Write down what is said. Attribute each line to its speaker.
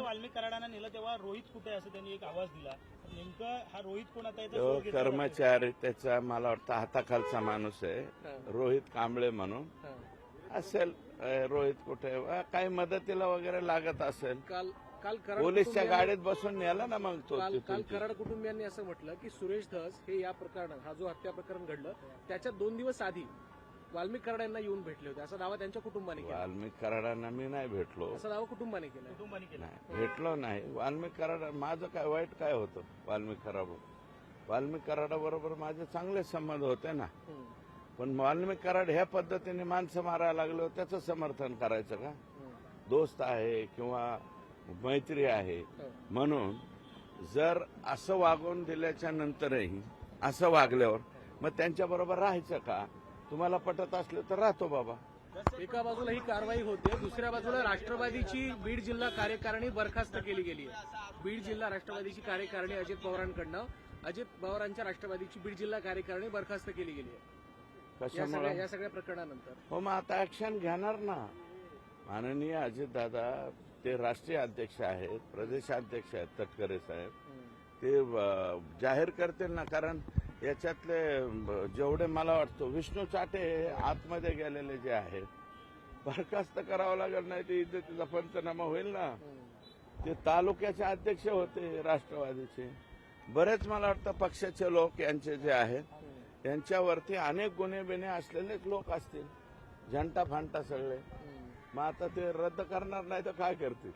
Speaker 1: वाल्मिक कराडांना नेलं तेव्हा रोहित कुठे आहे असं त्यांनी एक आवाज दिला. नेमकं हा रोहित कोण आता
Speaker 2: तो. कर्मचारी त्याचा मला वाटतं हाताखालचा माणूस आहे.
Speaker 3: हा,
Speaker 2: रोहित कांबळे म्हणून. असेल रोहित कुठे काही मदतीला वगैरे लागत असेल.
Speaker 3: काल काल कराड
Speaker 2: पोलीसच्या गाडीत बसून नेला ना मग तो
Speaker 3: काल कराड कुटुंबियांनी असं म्हटलं की सुरेश धस हे या प्रकरणात हा जो हत्या प्रकरण घडलं त्याच्या दोन दिवस आधी वाल्मिक कराड यांना येऊन भेटले होते. असा दावा त्यांच्या कुटुंबाने केला.
Speaker 2: वाल्मिक कराडांना मी नाही भेटलो.
Speaker 3: असा दावा कुटुंबाने केला.
Speaker 1: कुटुंबाने केलं.
Speaker 2: नाही भेटलो नाही. वाल्मिक कराड माझं काय वाईट काय होतं वाल्मिक कराड? वाल्मिक कराडाबरोबर माझे चांगले संबंध होते ना. पण वाल्मिक कराड ह्या पद्धतीने माणसं मारायला लागलो त्याचं समर्थन करायचं का. दोस्त आहे किंवा मैत्री आहे.
Speaker 3: हो.
Speaker 2: म्हणून जर असं वागवून दिल्याच्या नंतरही असं वागल्यावर मग त्यांच्याबरोबर राहायचं का? तुम्हाला पटत असलं तर राहतो बाबा.
Speaker 3: एका बाजूला ही कारवाई होते दुसऱ्या बाजूला राष्ट्रवादीची बीड जिल्हा कार्यकारिणी बरखास्त केली गेली आहे. बीड जिल्हा राष्ट्रवादीची कार्यकारिणी अजित पवारांकडनं अजित पवारांच्या राष्ट्रवादीची बीड जिल्हा कार्यकारिणी बरखास्त केली गेली आहे. या सगळ्या
Speaker 2: कशामुळे
Speaker 3: या सगळ्या प्रकरणानंतर.
Speaker 2: हो मग आता ऍक्शन घेणार ना. माननीय अजितदादा ते राष्ट्रीय अध्यक्ष आहेत प्रदेशाध्यक्ष आहेत तटकरे साहेब. ते जाहीर करतील ना कारण याच्यातले जेवढे मला वाटतो विष्णू चाटे हे आतमध्ये गेलेले जे आहेत बरखास्त करावं लागेल नाही ते इज्जतीचा पंचनामा होईल ना. ते तालुक्याचे अध्यक्ष होते राष्ट्रवादीचे. बरेच मला वाटतं पक्षाचे लोक यांचे जे आहेत यांच्यावरती अनेक गुन्हे बिन्हे असलेलेच लोक असतील. झंटा फांटा सगळे. मग आता ते रद्द करणार नाही तर काय करतील?